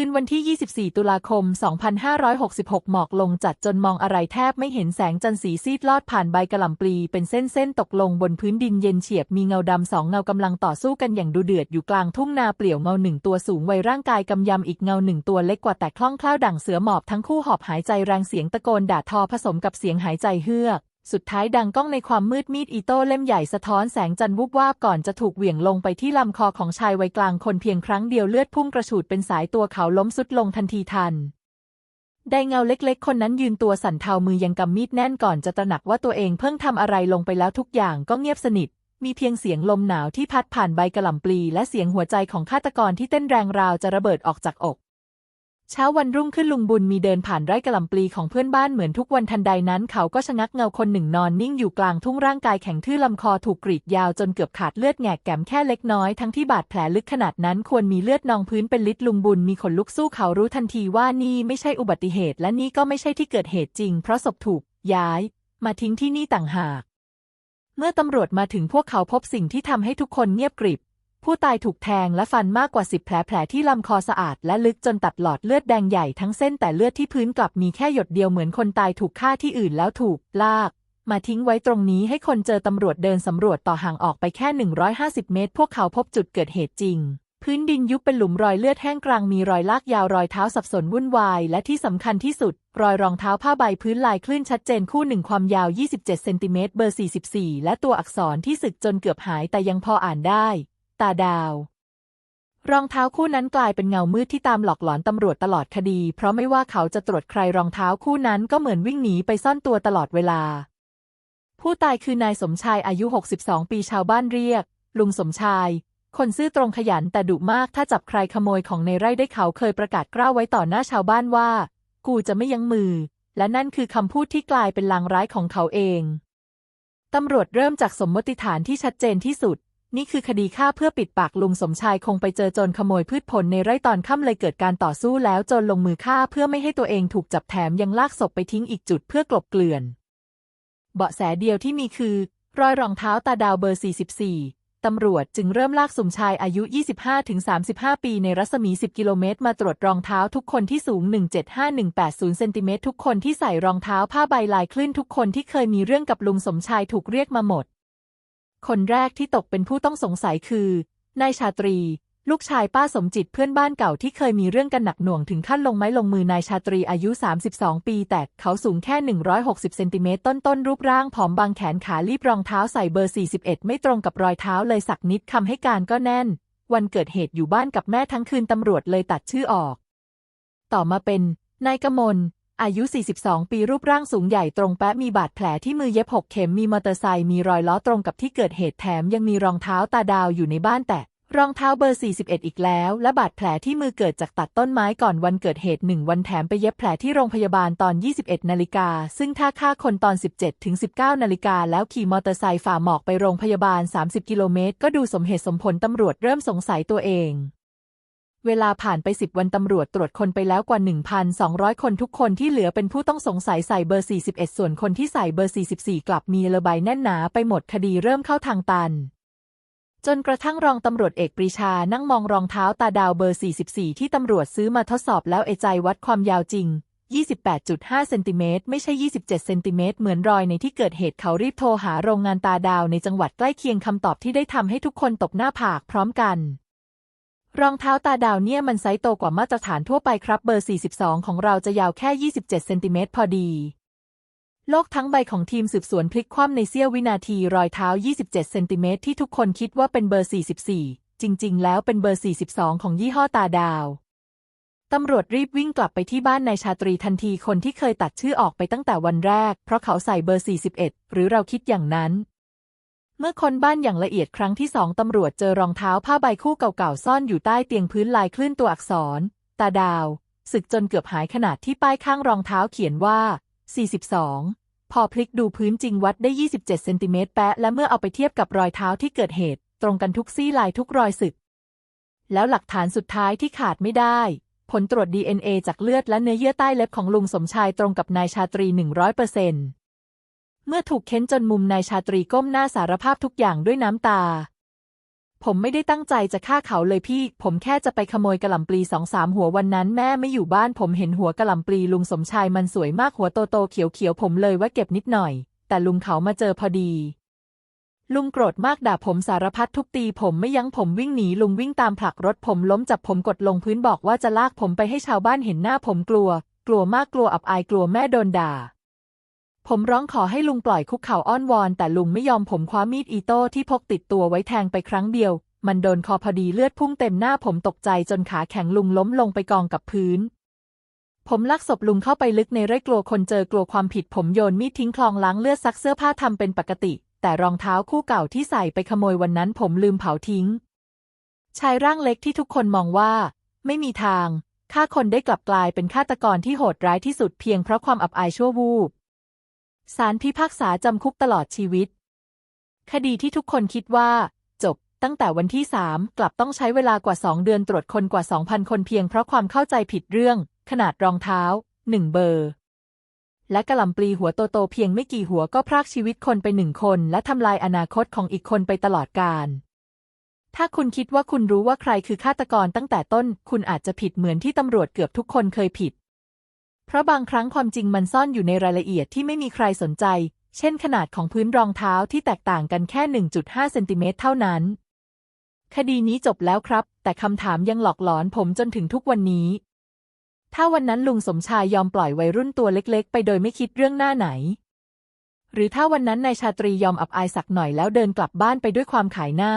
คืนวันที่ 24 ตุลาคม 2566 หมอกลงจัดจนมองอะไรแทบไม่เห็นแสงจันทร์สีซีดลอดผ่านใบกระหล่ำปลีเป็นเส้นๆ ตกลงบนพื้นดินเย็นเฉียบมีเงาดำสองเงากำลังต่อสู้กันอย่างดุเดือดอยู่กลางทุ่งนาเปลี่ยวเงาหนึ่งตัวสูงวัยร่างกายกำยำอีกเงาหนึ่งตัวเล็กกว่าแต่คล่องแคล่วดั่งเสือหมอบทั้งคู่หอบหายใจแรงเสียงตะโกนด่าทอผสมกับเสียงหายใจเฮือก สุดท้ายดังก้องในความมืดมีดอีโต้เล่มใหญ่สะท้อนแสงจันทร์วุบวาบก่อนจะถูกเหวี่ยงลงไปที่ลำคอของชายวัยกลางคนเพียงครั้งเดียวเลือดพุ่งกระฉูดเป็นสายตัวเขาล้มสุดลงทันทีทันได้เงาเล็กๆ คนนั้นยืนตัวสั่นเทามือยังกำมีดแน่นก่อนจะตระหนักว่าตัวเองเพิ่งทำอะไรลงไปแล้วทุกอย่างก็เงียบสนิท มีเพียงเสียงลมหนาวที่พัดผ่านใบกระหล่ำปลีและเสียงหัวใจของฆาตกรที่เต้นแรงราวจะระเบิดออกจากอก เช้าวันรุ่งขึ้นลุงบุญมีเดินผ่านไร่กระหล่ำปลีของเพื่อนบ้านเหมือนทุกวันทันใดนั้น เขาก็ชะงักเงาคนหนึ่งนอนนิ่งอยู่กลางทุ่งร่างกายแข็งทื่อลำคอถูกกรีดยาวจนเกือบขาดเลือดแงกแก้มแค่เล็กน้อยทั้งที่บาดแผลลึกขนาดนั้นควรมีเลือดนองพื้นเป็นลิตรลุงบุญมีขนลุกสู้เขารู้ทันทีว่านี่ไม่ใช่อุบัติเหตุ และนี่ก็ไม่ใช่ที่เกิดเหตุจริง เพราะศพถูก ย้าย มาทิ้งที่นี่ต่างหาก เมื่อตำรวจมาถึงพวกเขาพบสิ่งที่ทำให้ทุกคนเงียบกริบ ผู้ตายถูกแทงและฟันมากกว่าสิบแผลแผลที่ลำคอสะอาดและลึกจนตัดหลอดเลือดแดงใหญ่ทั้งเส้นแต่เลือดที่พื้นกลับมีแค่หยดเดียวเหมือนคนตายถูกฆ่าที่อื่นแล้วถูกลาก มาทิ้งไว้ตรงนี้ให้คนเจอตำรวจเดินสำรวจต่อห่างออกไปแค่ 150 เมตร พวกเขาพบจุดเกิดเหตุจริง พื้นดินยุบเป็นหลุมรอยเลือดแห้งกลางมีรอยลากยาวรอยเท้าสับสนวุ่นวาย และที่สำคัญที่สุด รอยรองเท้าผ้าใบพื้นลายคลื่นชัดเจนคู่หนึ่งความยาว 27 เซนติเมตรเบอร์ 44 และตัวอักษรที่สึกจนเกือบหายแต่ยังพออ่านได้ ตาดาว รองเท้าคู่นั้นกลายเป็นเงามืดที่ตามหลอกหลอนตำรวจตลอดคดี เพราะไม่ว่าเขาจะตรวจใครรองเท้าคู่นั้นก็เหมือนวิ่งหนีไปซ่อนตัวตลอดเวลา ผู้ตายคือนายสมชายอายุ 62 ปีชาวบ้านเรียก ลุงสมชาย คนซื่อตรงขยันแต่ดุมากถ้าจับใครขโมยของในไร่ได้เขาเคยประกาศกล้าวไว้ต่อหน้าชาวบ้านว่า กูจะไม่ยั้งมือ และนั่นคือคำพูดที่กลายเป็นลางร้ายของเขาเองตำรวจเริ่มจากสมมติฐานที่ชัดเจนที่สุด นี่คือคดีฆ่าเพื่อปิดปากลุงสมชายคงไปเจอจรขโมยพืชผลในไร่ตอนค่ำเลยเกิดการต่อสู้แล้วจรลงมือฆ่าเพื่อไม่ให้ตัวเองถูกจับแถมยังลากศพไปทิ้งอีกจุดเพื่อกลบเกลื่อน เบาะแสเดียวที่มีคือ รอยรองเท้าตาดาวเบอร์ 44 ตำรวจจึงเริ่มลากสมชายอายุ 25-35 ปีในรัศมี 10 กิโลเมตร มาตรวจรองเท้าทุกคนที่สูง 175-180 เซนติเมตรทุกคนที่ใส่รองเท้าผ้าใบลายคลื่นทุกคนที่เคยมีเรื่องกับลุงสมชายถูกเรียกมาหมด คนแรกที่ตกเป็นผู้ต้องสงสัยคือนายชาตรี ลูกชายป้าสมจิตเพื่อนบ้านเก่าที่เคยมีเรื่องกันหนักหน่วงถึงขั้นลงไม้ลงมือนายชาตรีอายุ 32 ปี แต่เขาสูงแค่ 160 เซนติเมตรต้นๆ รูปร่างผอมบางแขนขาลีบรองเท้าใส่เบอร์ 41 ไม่ตรงกับรอยเท้าเลยสักนิดคำให้การก็แน่น วันเกิดเหตุอยู่บ้านกับแม่ทั้งคืนตำรวจเลยตัดชื่อออก ต่อมาเป็นนายกมล อายุ 42 ปีรูปร่างสูงใหญ่ตรงแปะมีบาดแผลที่มือเย็บหกเข็มมีมอเตอร์ไซค์มีรอยล้อตรงกับที่เกิดเหตุแถมยังมีรองเท้าตาดาวอยู่ในบ้านแต่รองเท้าเบอร์ 41 อีกแล้ว และบาดแผลที่มือเกิดจากตัดต้นไม้ก่อนวันเกิดเหตุหนึ่งวันแถมไปเย็บแผลที่โรงพยาบาลตอน 21 นาฬิกา ซึ่งถ้าฆ่าคนตอน 17 ถึง 19 นาฬิกา แล้วขี่มอเตอร์ไซค์ฝ่าหมอกไปโรงพยาบาล 30 กิโลเมตร ก็ดูสมเหตุสมผลตำรวจเริ่มสงสัยตัวเอง เวลาผ่านไป10วันตำรวจตรวจคนไปแล้วกว่า 1,200 คนทุกคนที่เหลือเป็นผู้ต้องสงสัยใส่เบอร์ 41 ส่วนคนที่ใส่เบอร์ 44 กลับมีระบายแน่นหนาไปหมดคดีเริ่มเข้าทางตัน จนกระทั่งรองตำรวจเอกปรีชานั่งมองรองเท้าตาดาวเบอร์ 44 ที่ตำรวจซื้อมาทดสอบแล้วเอใจวัดความยาวจริง 28.5 เซนติเมตรไม่ใช่ 27 เซนติเมตรเหมือนรอยในที่เกิดเหตุเขารีบโทรหาโรงงานตาดาวในจังหวัดใกล้เคียงคำตอบที่ได้ทำให้ทุกคนตบหน้าผากพร้อมกัน รองเท้าตาดาวเนี่ยมันไซส์โตกว่ามาตรฐานทั่วไปครับเบอร์ 42 ของเราจะยาวแค่ 27 เซนติเมตรพอดี โลกทั้งใบของทีมสืบสวนพลิกคว่ำในเสี้ยววินาทีรอยเท้า 27 เซนติเมตรที่ทุกคนคิดว่าเป็นเบอร์ 44 จริง ๆ แล้วเป็นเบอร์ 42 ของยี่ห้อตาดาว ตำรวจรีบวิ่งกลับไปที่บ้านนายชาตรีทันทีคนที่เคยตัดชื่อออกไปตั้งแต่วันแรก เพราะเขาใส่เบอร์ 41 หรือเราคิดอย่างนั้น เมื่อคนบ้านอย่างละเอียดครั้งที่สองตำรวจเจอรองเท้าผ้าใบคู่เก่าๆ ซ่อนอยู่ใต้เตียงพื้นลายคลื่นตัวอักษร ตาดาว สึกจนเกือบหายขนาดที่ป้ายข้างรองเท้าเขียนว่า 42 พอพลิกดูพื้นจริงวัดได้ 27 เซนติเมตรแปะและเมื่อเอาไปเทียบกับรอยเท้าที่เกิดเหตุ ตรงกันทุกซี่ลายทุกรอยสึก แล้วหลักฐานสุดท้ายที่ขาดไม่ได้ ผลตรวจ DNA จากเลือดและเนื้อเยื่อใต้เล็บของลุงสมชายตรงกับนายชาตรี 100เปอร์เซ็นต์ เมื่อถูกเค้นจนมุมนายชาตรีก้มหน้าสารภาพทุกอย่างด้วยน้ำตา ผมไม่ได้ตั้งใจจะฆ่าเขาเลยพี่ ผมแค่จะไปขโมยกระหล่ำปลีสองสามหัววันนั้นแม่ไม่อยู่บ้าน ผมเห็นหัวกระหล่ำปลีลุงสมชายมันสวยมากหัวโตโตๆเขียวเขียวๆผมเลยว่าเก็บนิดหน่อย แต่ลุงเขามาเจอพอดี ลุงโกรธมากด่าผมสารพัดทุบตีผมไม่ยั้งผมวิ่งหนีลุงวิ่งตามผลักรถผมล้มจับผมกดลงพื้นบอกว่าจะลากผมไปให้ชาวบ้านเห็นหน้าผมกลัว กลัวมากกลัวอับอายกลัวแม่โดนด่า ผมร้องขอให้ลุงปล่อยคุกเข่าอ้อนวอน แต่ลุงไม่ยอมผมคว้ามีดอีโต้ที่พกติดตัวไว้แทงไปครั้งเดียว มันโดนคอพอดีเลือดพุ่งเต็มหน้าผมตกใจจนขาแข็งลุงล้มลงไปกองกับพื้น ผมลักศพลุงเข้าไปลึกในไร่กลัวคนเจอกลัวความผิดผมโยนมีดทิ้งคลองล้างเลือดซักเสื้อผ้าทำเป็นปกติ แต่รองเท้าคู่เก่าที่ใส่ไปขโมยวันนั้นผมลืมเผาทิ้ง ชายร่างเล็กที่ทุกคนมองว่า ไม่มีทางฆ่าคนได้กลับกลายเป็นฆาตกรที่โหดร้ายที่สุดเพียงเพราะความอับอายชั่ววูบ ศาลพิพากษาจำคุกตลอดชีวิต คดีที่ทุกคนคิดว่า จบตั้งแต่วันที่ 3 กลับต้องใช้เวลากว่า 2 เดือนตรวจคนกว่า 2,000 คนเพียงเพราะความเข้าใจผิดเรื่อง ขนาดรองเท้า 1 เบอร์ และกระหล่ำปลีหัวโตๆเพียงไม่กี่หัวก็พรากชีวิตคนไปหนึ่งคน และทำลายอนาคตของอีกคนไปตลอดกาลถ้าคุณคิดว่าคุณรู้ว่าใครคือฆาตกรตั้งแต่ต้น คุณอาจจะผิดเหมือนที่ตำรวจเกือบทุกคนเคยผิด เพราะบางครั้งความจริงมันซ่อนอยู่ในรายละเอียดที่ไม่มีใครสนใจ เช่นขนาดของพื้นรองเท้าที่แตกต่างกันแค่ 1.5 เซนติเมตรเท่านั้น คดีนี้จบแล้วครับ แต่คำถามยังหลอกหลอนผมจนถึงทุกวันนี้ ถ้าวันนั้นลุงสมชายยอมปล่อยวัยรุ่นตัวเล็กๆ ไปโดยไม่คิดเรื่องหน้าไหน หรือถ้าวันนั้นนายชาตรียอมอับอายสักหน่อยแล้วเดินกลับบ้านไปด้วยความขายหน้า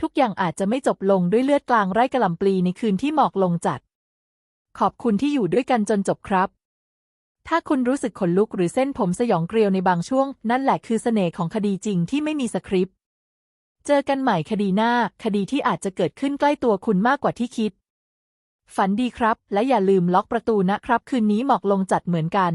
ทุกอย่างอาจจะไม่จบลงด้วยเลือดกลางไร่กระลำปลีในคืนที่หมอกลงจัด ขอบคุณที่อยู่ด้วยกันจนจบครับ ถ้าคุณรู้สึกขนลุกหรือเส้นผมสยองเกลียวในบางช่วง นั่นแหละคือเสน่ห์ของคดีจริงที่ไม่มีสคริปต์ เจอกันใหม่คดีหน้า คดีที่อาจจะเกิดขึ้นใกล้ตัวคุณมากกว่าที่คิด ฝันดีครับ และอย่าลืมล็อกประตูนะครับ คืนนี้หมอกลงจัดเหมือนกัน